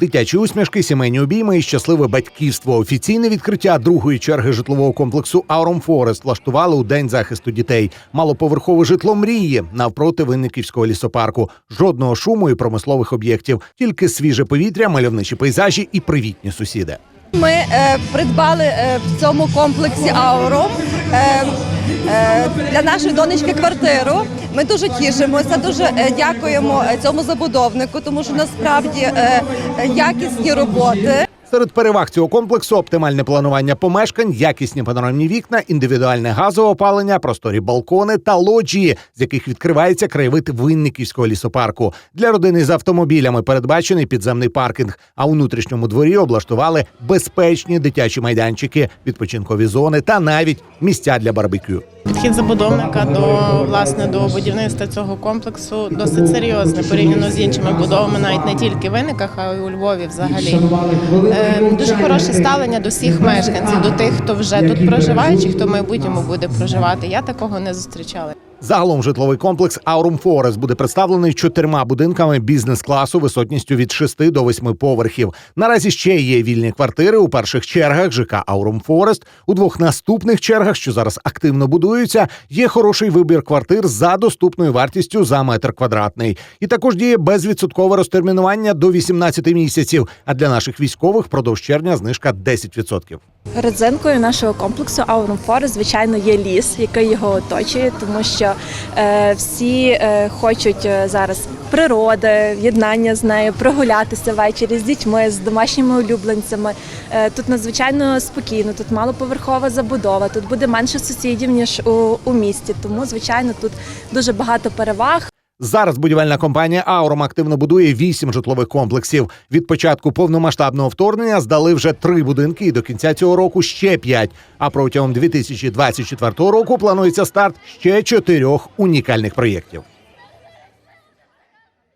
Дитячі усмішки, сімейні обійми і щасливе батьківство. Офіційне відкриття другої черги житлового комплексу Ауром Форест влаштували у день захисту дітей. Малоповерхове житло мрії навпроти винниківського лісопарку. Жодного шуму і промислових об'єктів, тільки свіже повітря, мальовничі пейзажі і привітні сусіди. Ми е, придбали е, в цьому комплексі Аурум е, е, для нашої донечки квартиру. Ми дуже тішимося, дуже е, дякуємо е, цьому забудовнику, тому що насправді е, е, якісні роботи. Серед переваг цього комплексу оптимальне планування помешкань, якісні панорамні вікна, індивідуальне газове опалення, просторі балкони та лоджії, з яких відкривається краєвид винниківського лісопарку. Для родини з автомобілями передбачений підземний паркінг. А у внутрішньому дворі облаштували безпечні дитячі майданчики, відпочинкові зони та навіть місця для барбекю. Підхід забудовника до власне до будівництва цього комплексу досить серйозний порівняно з іншими будовами, навіть не тільки в виниках, а й у Львові взагалі. Е, Дуже хороше ставлення до всіх мешканців, до тих, хто вже тут проживає, чи хто в майбутньому буде проживати. Я такого не зустрічала. Загалом житловий комплекс Aurum Forest буде представлений чотирма будинками бізнес-класу висотністю від 6 до 8 поверхів. Наразі ще є вільні квартири у перших чергах ЖК Aurum Forest. У двох наступних чергах, що зараз активно будуються, є хороший вибір квартир за доступною вартістю за метр квадратний. І також діє безвідсоткове розтермінування до 18 місяців. А для наших військових впродовж червня знижка 10%. Родзинкою нашого комплексу Forest, звичайно, є ліс, який його оточує, тому що е, всі е, хочуть е, зараз природи, єднання з нею, прогулятися ввечері з дітьми, з домашніми улюбленцями. Е, тут надзвичайно спокійно, тут малоповерхова забудова, тут буде менше сусідів ніж у, у місті. Тому, звичайно, тут дуже багато переваг. Зараз будівельна компанія Ауром активно будує вісім житлових комплексів. Від початку повномасштабного вторгнення здали вже три будинки, і до кінця цього року ще п'ять. А протягом 2024 року планується старт ще чотирьох унікальних проєктів.